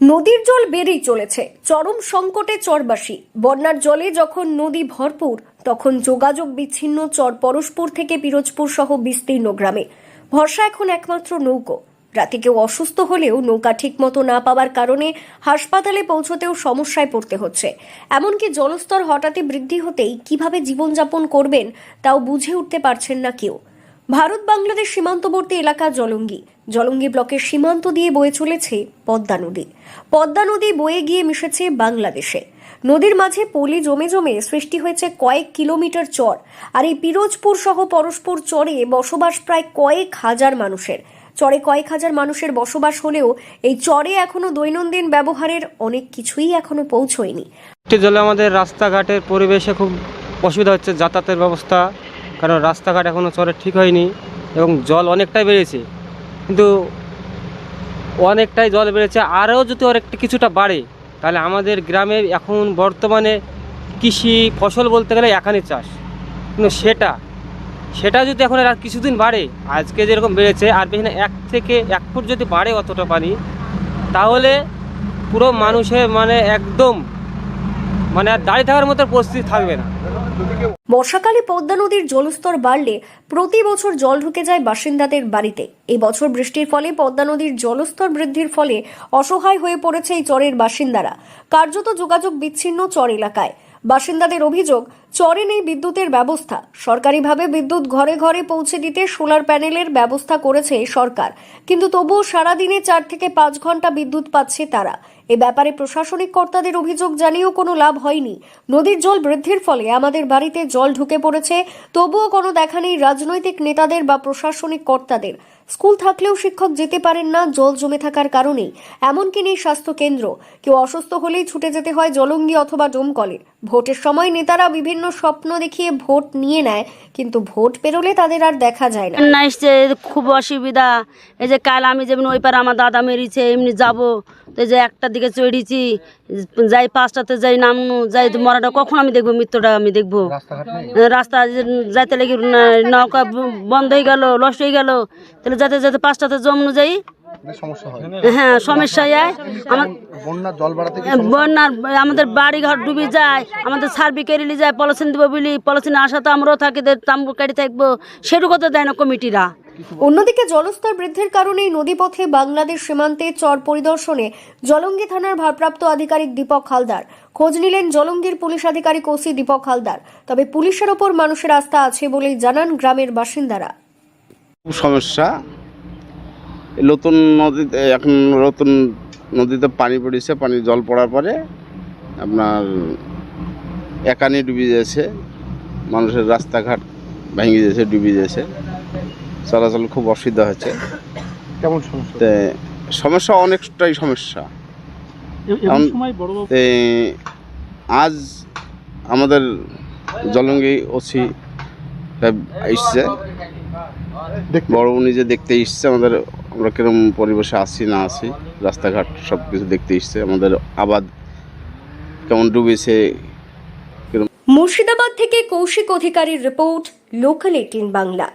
নদীর জল বেড়েই চলেছে। চরম সংকটে চরবাসী। বন্যার জলে যখন নদী ভরপুর, তখন যোগাযোগ বিচ্ছিন্ন চর পরশপুর থেকে পিরোজপুর সহ বিস্তীর্ণ গ্রামে। ভরসা এখন একমাত্র নৌকো। রাতে কেউ অসুস্থ হলেও নৌকা ঠিকমতো না পাওয়ার কারণে হাসপাতালে পৌঁছতেও সমস্যায় পড়তে হচ্ছে। এমনকি জলস্তর হঠাৎই বৃদ্ধি হতেই কীভাবে জীবনযাপন করবেন, তাও বুঝে উঠতে পারছেন না কেউ। ভারত বাংলাদেশ সীমান্তবর্তী এলাকা জলঙ্গি। জলঙ্গি ব্লকের সীমান্ত দিয়ে বয়ে চলেছে পদ্মা নদী। পদ্মা নদী বয়ে গিয়ে মিশেছে বাংলাদেশে। নদীর মাঝে পলি জমে জমে সৃষ্টি হয়েছে কয়েক কিলোমিটার চর, আর এই পিরোজপুর সহ পরস্পর চরে বসবাস প্রায় কয়েক হাজার মানুষের। চরে কয়েক হাজার মানুষের বসবাস হলেও এই চরে এখনও দৈনন্দিন ব্যবহারের অনেক কিছুই এখনও পৌঁছয়নি। জলে আমাদের রাস্তাঘাটের পরিবেশে খুব অসুবিধা হচ্ছে, যাতায়াতের ব্যবস্থা কারণ রাস্তাঘাট এখনও চরে ঠিক হয়নি এবং জল অনেকটাই বেড়েছে। কিন্তু অনেকটাই জল বেড়েছে, আরও যদি অনেকটা কিছুটা বাড়ে, তাহলে আমাদের গ্রামে এখন বর্তমানে কৃষি ফসল বলতে গেলে এখানে চাষ। কিন্তু সেটা সেটা যদি এখন আর কিছুদিন বাড়ে, আজকে যেরকম বেড়েছে, আর বেশি না, এক থেকে এক ফুট যদি বাড়ে অতটা পানি, তাহলে পুরো মানুষের মানে একদম মানে আর দাঁড়িয়ে থাকার মতো পরিস্থিতি থাকবে না। বর্ষাকালে পদ্মা নদীর জলস্তর বাড়লে প্রতি বছর জল ঢুকে যায় বাসিন্দাদের বাড়িতে। এবছর বছর বৃষ্টির ফলে পদ্মা নদীর জলস্তর বৃদ্ধির ফলে অসহায় হয়ে পড়েছে এই চরের বাসিন্দারা। কার্যত যোগাযোগ বিচ্ছিন্ন চর এলাকায়। বাসিন্দাদের অভিযোগ চরে নেই বিদ্যুতের ব্যবস্থা। সরকারিভাবে বিদ্যুৎ ঘরে ঘরে পৌঁছে দিতে সোলার প্যানেলের ব্যবস্থা করেছে সরকার। কিন্তু তবুও সারাদিনে চার থেকে পাঁচ ঘণ্টা বিদ্যুৎ পাচ্ছে তারা। এ ব্যাপারে প্রশাসনিক কর্তাদের অভিযোগ জানিয়েও কোনো লাভ হয়নি। নদীর জল বৃদ্ধির ফলে আমাদের বাড়িতে জল ঢুকে পড়েছে। তবুও কোনো দেখা নেই রাজনৈতিক নেতাদের বা প্রশাসনিক কর্তাদের। স্কুল থাকলেও শিক্ষক যেতে পারেন না, জল জমে থাকার কারণেই। এমনকি নেই স্বাস্থ্য কেন্দ্র কেউ অসুস্থ হলেই ছুটে যেতে হয় জলঙ্গি অথবা ডোমকলে ভোটের সময় নেতারা বিভিন্ন স্বপ্ন দেখিয়ে ভোট নিয়ে নেয় কিন্তু ভোট পেরোলে তাদের আর দেখা যায় না। না এসছে খুব অসুবিধা। এই যে কাল আমি যেমন ওই পারে আমার দাদা মেরিছে এমনি যাব। তো এই যে একটার দিকে চড়িছি যাই পাঁচটাতে যাই নামনু যাই তো মরাটা কখন আমি দেখব মৃত্যুটা আমি দেখব? রাস্তা যাইতে লেগে নৌকা বন্ধ হয়ে গেল লস হয়ে গেল। তাহলে যাতে যাতে পাঁচটাতে জমনু যাই সমস্যা হয়। হ্যাঁ সমস্যা বন্যার আমাদের বাড়ি ঘর ডুবে যায় আমাদের সার্ভি কেরিলি যায় পলিথিন দেবো বলি পলিথিন আসা তো আমরাও থাকি তাম্বু কাটি থাকব। সেটুকু তো দেয় না কমিটিরা। অন্যদিকে জলস্তর বৃদ্ধির কারণেই নদীপথে বাংলাদেশ সীমান্তে চর পরিদর্শনে জলঙ্গি থানার ভারপ্রাপ্ত আধিকারিক দীপক হালদার। খোঁজ নিলেন জলঙ্গির পুলিশ আধিকারিক ওসি দীপক হালদার। তবে পুলিশের ওপর মানুষের আস্থা আছে বলেই জানান গ্রামের বাসিন্দারা। সমস্যা। নতুন নদীতে এখন নতুন নদীতে পানি পড়েছে পানি জল পড়ার পরে আপনার একানি ডুবে যাচ্ছে মানুষের রাস্তাঘাট ভেঙে যাচ্ছে ডুবে যাচ্ছে। চলাচল খুব অসুবিধা হচ্ছে। কেমন সমস্যা? সমস্যা অনেকটাই সমস্যা। আজ আমাদের জলঙ্গি ওসি এসছে। বড় বড় নিজে দেখতে এসছে আমাদের আমরা কিরম পরিবেশে আছি না আছি রাস্তাঘাট সব কিছু দেখতে এসছে আমাদের আবাদ কেমন ডুবেছে মুর্শিদাবাদ থেকে কৌশিক অধিকারীর রিপোর্ট লোকাল এইটিন বাংলা।